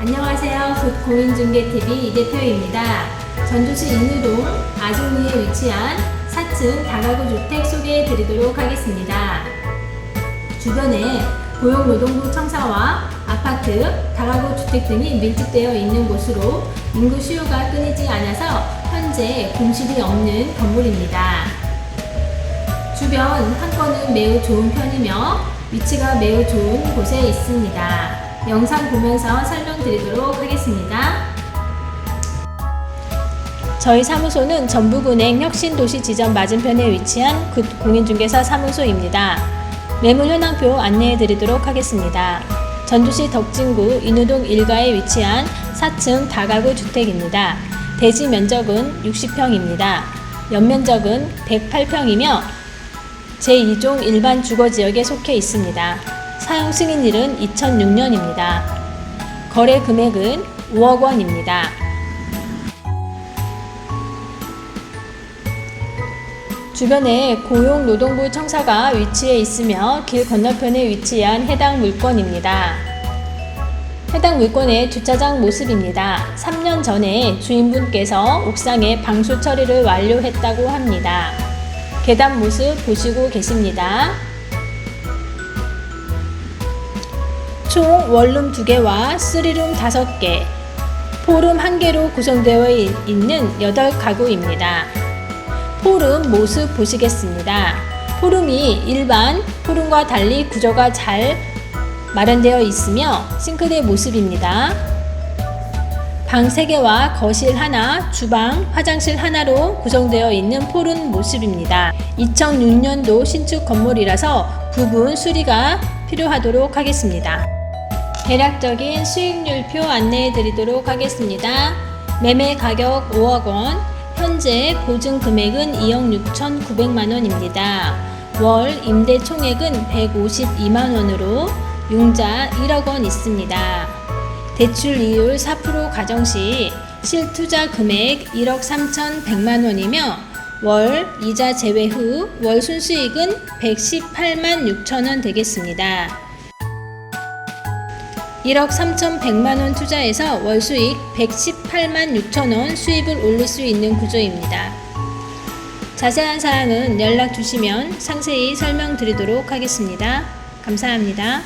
안녕하세요. 굿공인중개TV 이대표입니다. 전주시 인유동 아종리에 위치한 4층 다가구 주택 소개해 드리도록 하겠습니다. 주변에 고용노동부 청사와 아파트, 다가구 주택 등이 밀집되어 있는 곳으로 인구 수요가 끊이지 않아서 현재 공실이 없는 건물입니다. 주변 상권은 매우 좋은 편이며 위치가 매우 좋은 곳에 있습니다. 영상 보면서 설명드리도록 하겠습니다. 저희 사무소는 전북은행 혁신도시 지점 맞은편에 위치한 그 공인중개사 사무소입니다. 매물 현황표 안내해 드리도록 하겠습니다. 전주시 덕진구 인우동 1가에 위치한 4층 다가구 주택입니다. 대지 면적은 60평입니다. 연면적은 108평이며 제2종 일반 주거지역에 속해 있습니다. 사용 승인일은 2006년입니다. 거래 금액은 5억 원입니다. 주변에 고용노동부 청사가 위치해 있으며 길 건너편에 위치한 해당 물건입니다. 해당 물건의 주차장 모습입니다. 3년 전에 주인분께서 옥상에 방수 처리를 완료했다고 합니다. 계단 모습 보시고 계십니다. 총 원룸 2개와 3룸 5개, 포룸 1개로 구성되어 있는 8가구입니다. 포룸 모습 보시겠습니다. 포룸이 일반 포룸과 달리 구조가 잘 마련되어 있으며 싱크대 모습입니다. 방 3개와 거실 하나, 주방, 화장실 하나로 구성되어 있는 포룸 모습입니다. 2006년도 신축 건물이라서 부분 수리가 필요하도록 하겠습니다. 대략적인 수익률표 안내해 드리도록 하겠습니다. 매매 가격 5억 원, 현재 보증 금액은 2억 6,900만 원입니다. 월 임대 총액은 152만 원으로 융자 1억 원 있습니다. 대출 이율 4% 가정 시 실투자 금액 1억 3,100만 원이며 월 이자 제외 후 월 순수익은 118만 6천 원 되겠습니다. 1억 3,100만 원 투자해서 월 수익 118만 6천 원 수입을 올릴 수 있는 구조입니다. 자세한 사항은 연락 주시면 상세히 설명드리도록 하겠습니다. 감사합니다.